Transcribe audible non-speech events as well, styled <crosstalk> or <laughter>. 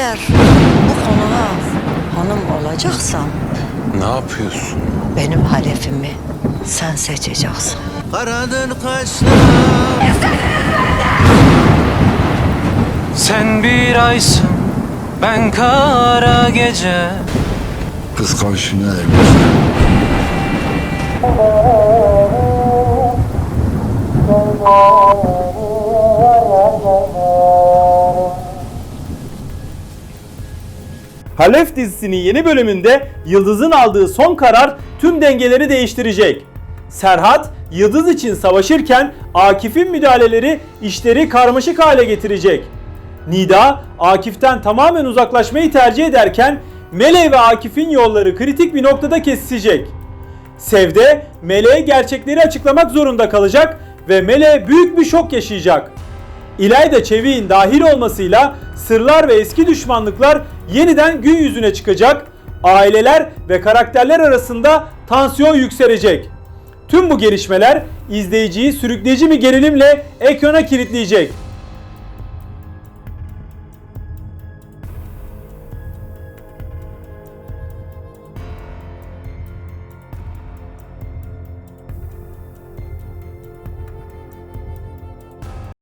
eğer bu konuğa hanım olacaksan Ne yapıyorsun? benim halefimi sen seçeceksin. Karadın kaşlar Sen bir aysın, ben kara gece. Kıskançlığına ermişler. <laughs> Halef dizisinin yeni bölümünde Yıldız'ın aldığı son karar tüm dengeleri değiştirecek. Serhat, Yıldız için savaşırken Akif'in müdahaleleri işleri karmaşık hale getirecek. Nida, Akif'ten tamamen uzaklaşmayı tercih ederken Meleğe ve Akif'in yolları kritik bir noktada kesişecek. Sevde, Meleğe gerçekleri açıklamak zorunda kalacak ve Meleğe büyük bir şok yaşayacak. İlayda Çevik'in dahil olmasıyla sırlar ve eski düşmanlıklar yeniden gün yüzüne çıkacak. Aileler ve karakterler arasında tansiyon yükselecek. Tüm bu gelişmeler izleyiciyi sürükleyici bir gerilimle ekrana kilitleyecek.